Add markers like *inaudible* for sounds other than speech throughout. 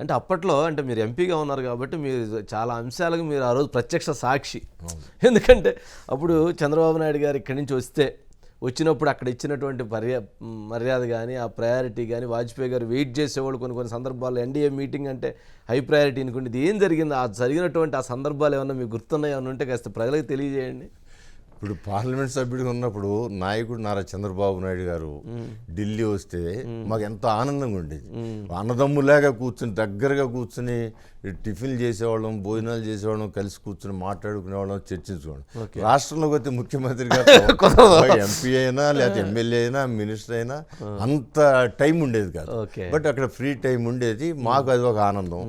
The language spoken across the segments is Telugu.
అంటే అప్పట్లో అంటే మీరు ఎంపీగా ఉన్నారు కాబట్టి మీరు చాలా అంశాలకు మీరు ఆ రోజు ప్రత్యక్ష సాక్షి. ఎందుకంటే అప్పుడు చంద్రబాబు నాయుడు గారు ఇక్కడి నుంచి వస్తే వచ్చినప్పుడు అక్కడ ఇచ్చినటువంటి పర్యా మర్యాద కానీ ఆ ప్రయారిటీ కానీ వాజ్పేయి గారు వెయిట్ చేసేవాళ్ళు కొన్ని కొన్ని సందర్భాల్లో ఎన్డీఏ మీటింగ్ అంటే హై ప్రయారిటీ అనుకోండి ఇది ఏం జరిగింది? ఆ జరిగినటువంటి ఆ సందర్భాలు ఏమన్నా మీకు గుర్తున్నాయి? ఏమన్నా ఉంటే కాస్త ప్రజలకు తెలియజేయండి. ఇప్పుడు పార్లమెంట్ సభ్యుడిగా ఉన్నప్పుడు నాయకుడు నారా చంద్రబాబు నాయుడు గారు ఢిల్లీ వస్తే మాకు ఎంతో ఆనందంగా ఉండేది. అన్నదమ్ములాగా కూర్చుని దగ్గరగా కూర్చుని టిఫిన్ చేసేవాళ్ళం భోజనాలు చేసేవాళ్ళం కలిసి కూర్చుని మాట్లాడుకునేవాళ్ళం చర్చించుకోవడం రాష్ట్రంలోకి వస్తే ముఖ్యమంత్రి గారు *laughs* ఎంపీ అయినా లేకపోతే ఎమ్మెల్యే అయినా మినిస్టర్ అయినా అంత టైం ఉండేది కాదు. బట్ అక్కడ ఫ్రీ టైం ఉండేది. మాకు అది ఒక ఆనందం.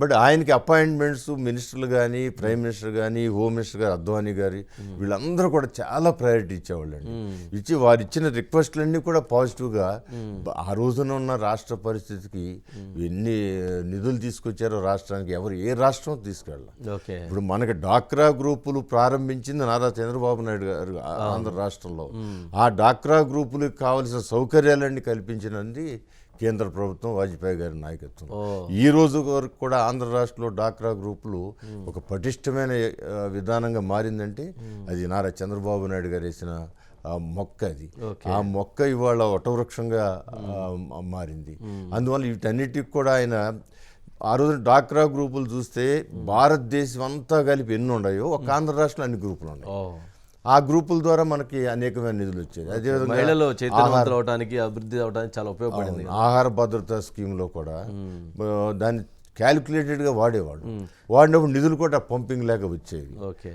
బట్ ఆయనకి అపాయింట్మెంట్స్ మినిస్టర్లు కానీ ప్రైమ్ మినిస్టర్ కానీ హోమ్ మినిస్టర్ గారు అద్వానీ గారి వీళ్ళందరూ కూడా చాలా ప్రయారిటీ ఇచ్చేవాళ్ళండి. ఇచ్చి వారు ఇచ్చిన రిక్వెస్ట్లన్నీ కూడా పాజిటివ్గా ఆ రోజున ఉన్న రాష్ట్ర పరిస్థితికి ఎన్ని నిధులు తీసుకొచ్చారో రాష్ట్రానికి ఎవరు ఏ రాష్ట్రం తీసుకెళ్ళాలి ఇప్పుడు మనకి డాక్రా గ్రూపులు ప్రారంభించింది నారా చంద్రబాబు నాయుడు గారు ఆంధ్ర రాష్ట్రంలో. ఆ డాక్రా గ్రూపులకు కావలసిన సౌకర్యాలన్నీ కల్పించినది కేంద్ర ప్రభుత్వం వాజ్పేయి గారి నాయకత్వం. ఈ రోజు వరకు కూడా ఆంధ్ర రాష్ట్రంలో డాక్రా గ్రూపులు ఒక పటిష్టమైన విధానంగా మారిందంటే అది నారా చంద్రబాబు నాయుడు గారు వేసిన ఆ, మొక్క అది. ఆ మొక్క ఇవాళ వటవృక్షంగా మారింది. అందువల్ల వీటన్నిటికి కూడా ఆయన ఆ రోజు డాక్రా గ్రూపులు చూస్తే భారతదేశం అంతా కలిపి ఎన్ని ఉన్నాయో ఒక ఆంధ్ర రాష్ట్రంలో అన్ని గ్రూపులు ఉన్నాయి. ఆ గ్రూపుల ద్వారా మనకి అనేకమైన నిధులు వచ్చాయి. అదేవిధంగా మహిళలు చైతన్యవంతులు అవడానికి అభివృద్ధి అవడానికి చాలా ఉపయోగపడింది ఆహార భద్రత స్కీమ్లో కూడా దాన్ని క్యాలిక్యులేటెడ్గా వాడేవాడు వాడినప్పుడు నిధులు కూడా పంపింగ్ లేక వచ్చేవి. ఓకే.